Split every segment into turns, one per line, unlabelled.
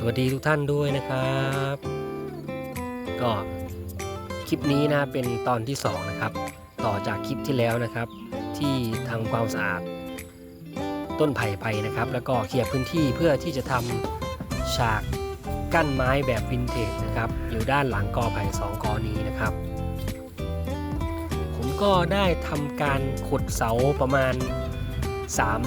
สวัสดีทุกท่านด้วยนะครับ ก็คลิปนี้นะเป็นตอนที่ 2 นะครับ ต่อจากคลิปที่แล้วนะครับ ที่ทำความสะอาดต้นไผ่ไปนะครับ แล้วก็เคลียร์พื้นที่เพื่อที่จะทำฉากกั้นไม้แบบวินเทจนะครับ อยู่ด้านหลังกอไผ่สองกอนี้นะครับ ผมก็ได้ทำการขุดเสาประมาณ 3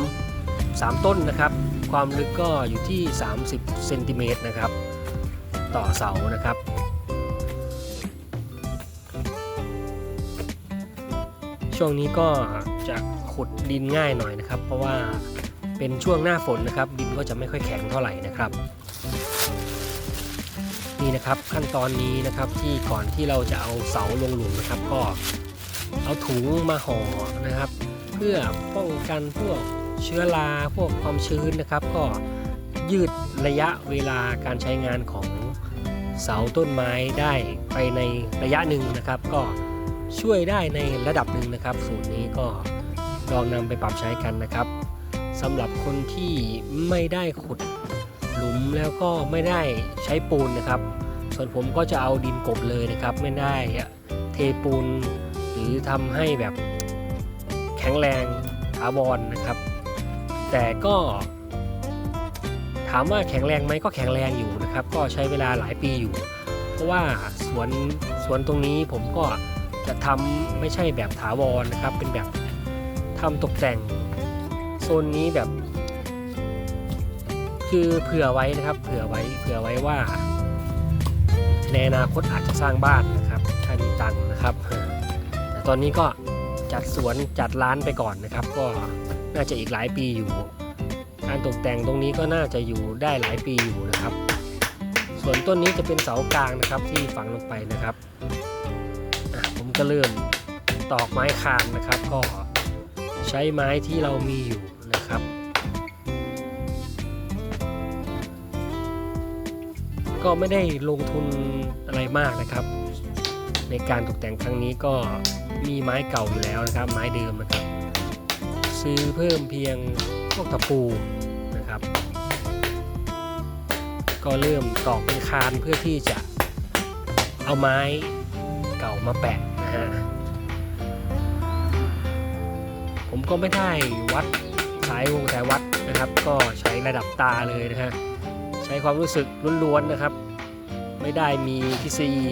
3 ต้นนะครับ ความลึกก็อยู่ที่ 30เซนติเมตรนะครับ ต่อเสานะครับ ช่วงนี้ก็จะขุดดินง่ายหน่อยนะครับ เพราะว่าเป็นช่วงหน้าฝนนะครับ ดินก็จะไม่ค่อยแข็งเท่าไหร่นะครับนี่นะครับขั้นตอนนี้นะครับที่ก่อนที่เราจะเอาเสาลงหลุมนะครับ ก็เอาถุงมาห่อนะครับ เพื่อป้องกันพวก เชื้อราพวกความชื้นนะครับ ก็ยืดระยะเวลาการใช้งานของเสาต้นไม้ได้ไปในระยะหนึ่งนะครับ ก็ช่วยได้ในระดับหนึ่งนะครับ สูตรนี้ก็ลองนำไปปรับใช้กันนะครับสำหรับคนที่ไม่ได้ขุดหลุมแล้วก็ไม่ได้ใช้ปูนนะครับ ส่วนผมก็จะเอาดินกบเลยนะครับ ไม่ได้เทปูน หรือทำให้แบบแข็งแรงถาวรนะครับ แต่ก็ถามว่าแข็งแรงไหมก็แข็งแรงอยู่นะครับ ก็ใช้เวลาหลายปีอยู่ เพราะว่าสวนสวนตรงนี้ผมก็จะทำไม่ใช่แบบถาวรนะครับ เป็นแบบทำตกแต่งโซนนี้แบบ คือเผื่อไว้นะครับ เผื่อไว้เผื่อไว้ว่า ในอนาคตอาจจะสร้างบ้านนะครับถ้ามีตังค์นะครับแต่ตอนนี้ก็จัดสวนจัดร้านไปก่อนนะครับ ก็ น่าจะอีกหลายปีอยู่ การตกแต่งตรงนี้ก็น่าจะอยู่ได้หลายปีอยู่นะครับ ส่วนต้นนี้จะเป็นเสากลางนะครับที่ฝังลงไปนะครับผมก็เริ่มตอกไม้คานนะครับ ก็ใช้ไม้ที่เรามีอยู่นะครับก็ไม่ได้ลงทุนอะไรมากนะครับ ในการตกแต่งครั้งนี้ก็มีไม้เก่าอยู่แล้วนะครับ ไม้เดิมนะครับ ซื้อเพิ่มเพียงพวกตะปูนะครับ ก็เริ่มตอกเป็นคานเพื่อที่จะเอาไม้เก่ามาแปะนะฮะผมก็ไม่ได้วัดสายวงสายวัดนะครับ ก็ใช้ระดับตาเลยนะฮะใช้ความรู้สึกล้วนๆนะครับ ไม่ได้มีทฤษฎี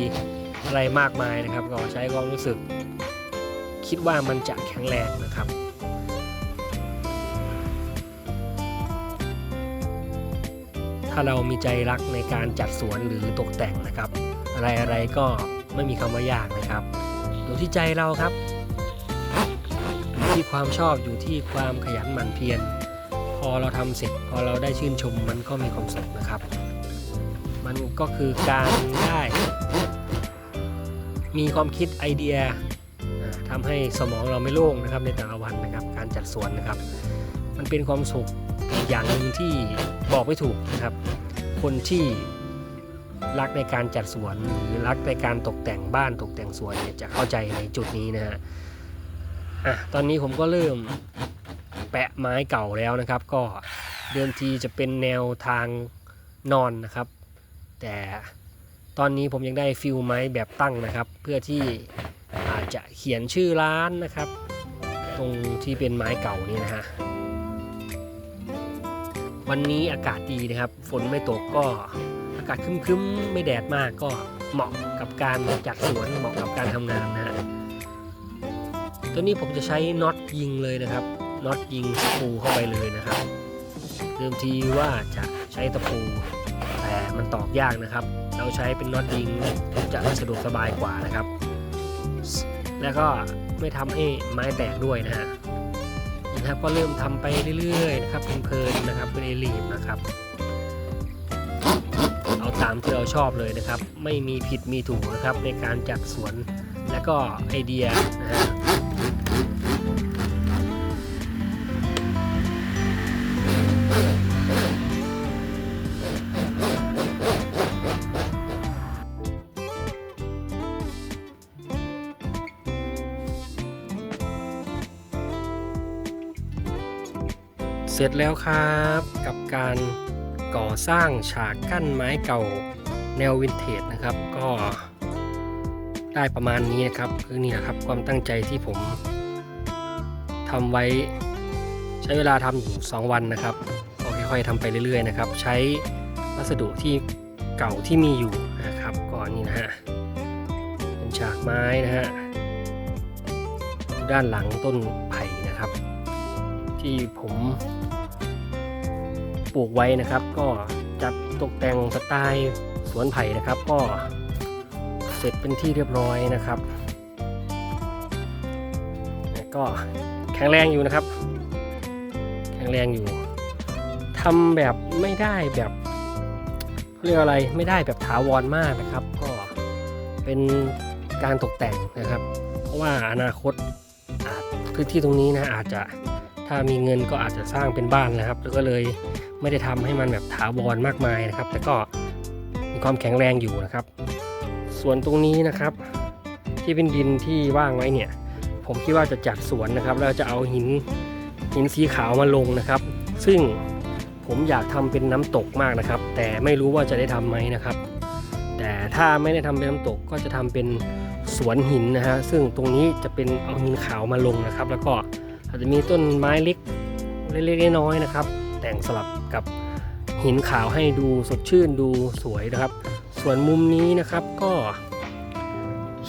อะไรมากมายนะครับ ก็ใช้ความรู้สึก คิดว่ามันจะแข็งแรงนะครับ ถ้าเรามีใจรักในการจัดสวนหรือตกแต่งนะครับ อะไรๆก็ไม่มีคำว่ายากนะครับ อยู่ที่ใจเราครับ อยู่ที่ความชอบอยู่ที่ความขยันหมั่นเพียร พอเราทำเสร็จ พอเราได้ชื่นชมมันก็มีความสุขนะครับ มันก็คือการได้ มีความคิดไอเดียอ่าทำให้สมองเราไม่โล่งนะครับในแต่ละวันนะครับ การจัดสวนนะครับ มันเป็นความสุขอย่างหนึ่งที่บอกไม่ถูกนะครับ คนที่รักในการจัดสวนหรือรักในการตกแต่งบ้านตกแต่งสวนเนี่ยจะเข้าใจในจุดนี้นะฮะอะตอนนี้ผมก็เริ่มแปะไม้เก่าแล้วนะครับ ก็เดิมทีจะเป็นแนวทางนอนนะครับ แต่ตอนนี้ผมยังได้ฟิลไม้แบบตั้งนะครับ เพื่อที่อาจจะเขียนชื่อร้านนะครับ ตรงที่เป็นไม้เก่านี่นะฮะ วันนี้อากาศดีนะครับ ฝนไม่ตกก็อากาศครึ้มๆ ไม่แดดมากก็เหมาะกับการจัดสวนเหมาะกับการทำงานนะฮะตัวนี้ผมจะใช้น็อตยิงเลยนะครับน็อตยิงตะปูเข้าไปเลยนะครับเดิมทีว่าจะใช้ตะปูแต่มันตอกยากนะครับ เราใช้เป็นน็อตยิงจะสะดวกสบายกว่านะครับ แล้วก็ไม่ทำให้ไม้แตกด้วยนะฮะ นะครับก็เริ่มทำไปเรื่อยๆนะครับเพลินๆนะครับไม่ได้รีบนะครับ เอาตามที่เราชอบเลยนะครับ ไม่มีผิดมีถูกนะครับในการจัดสวน และก็ไอเดียนะฮะ สร็จแล้วครับ กับการก่อสร้างฉากกั้นไม้เก่าแนววินเทจนะครับ ก็ได้ประมาณนี้นะครับคือนี่นะครับความตั้งใจที่ผมทำไว้ใช้เวลาทำอยู่2วันนะครับก็ค่อยๆทำไปเรื่อยๆนะครับ ใช้วัสดุที่เก่าที่มีอยู่นะครับก่อนนี่นะฮะเป็นฉากไม้นะฮะด้านหลังต้นไผ่นะครับ ที่ผม ปลูกไว้นะครับ ก็จัดตกแต่งสไตล์สวนไผ่นะครับ ก็เสร็จเป็นที่เรียบร้อยนะครับ ก็แข็งแรงอยู่นะครับ แข็งแรงอยู่ทำแบบไม่ได้แบบเขาเรียกอะไรไม่ได้แบบถาวรมากนะครับ ก็เป็นการตกแต่งนะครับ เพราะว่าอนาคตอาจพื้นที่ตรงนี้นะอาจจะ ถ้ามีเงินก็อาจจะสร้างเป็นบ้านนะครับ แล้วก็เลยไม่ได้ทำให้มันแบบถาวรมากมายนะครับ แต่ก็มีความแข็งแรงอยู่นะครับ ส่วนตรงนี้นะครับ ที่เป็นดินที่ว่างไว้เนี่ย ผมคิดว่าจะจัดสวนนะครับ แล้วจะเอาหินหินสีขาวมาลงนะครับ ซึ่งผมอยากทำเป็นน้ำตกมากนะครับ แต่ไม่รู้ว่าจะได้ทำไหมนะครับ แต่ถ้าไม่ได้ทำเป็นน้ำตกก็จะทำเป็นสวนหินนะฮะซึ่งตรงนี้จะเป็นเอาหินขาวมาลงนะครับ แล้วก็ อาจจะมีต้นไม้เล็กเล็กๆน้อยๆนะครับ แต่งสลับกับหินขาวให้ดูสดชื่นดูสวยนะครับ ส่วนมุมนี้นะครับก็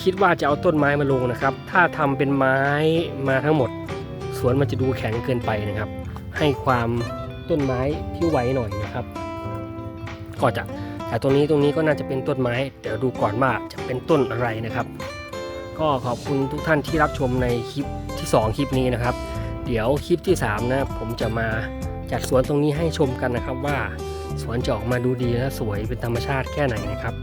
คิดว่าจะเอาต้นไม้มาลงนะครับ ถ้าทำเป็นไม้มาทั้งหมด สวนมันจะดูแข็งเกินไปนะครับ ให้ความต้นไม้ที่ไหวหน่อยนะครับ ก็จะแต่ตรงนี้ตรงนี้ก็น่าจะเป็นต้นไม้ เดี๋ยวดูก่อนว่าจะเป็นต้นอะไรนะครับ ก็ขอบคุณทุกท่านที่รับชมในคลิปที่ 2 คลิปนี้นะครับ เดี๋ยวคลิปที่ 3 นะผมจะมาจัดสวนตรงนี้ให้ชมกันนะครับว่าสวนจะออกมาดูดีและสวยเป็นธรรมชาติแค่ไหนนะครับ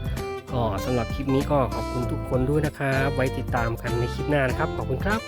ก็สำหรับคลิปนี้ก็ขอบคุณทุกคนด้วยนะครับ ไว้ติดตามกันในคลิปหน้านะครับ ขอบคุณครับ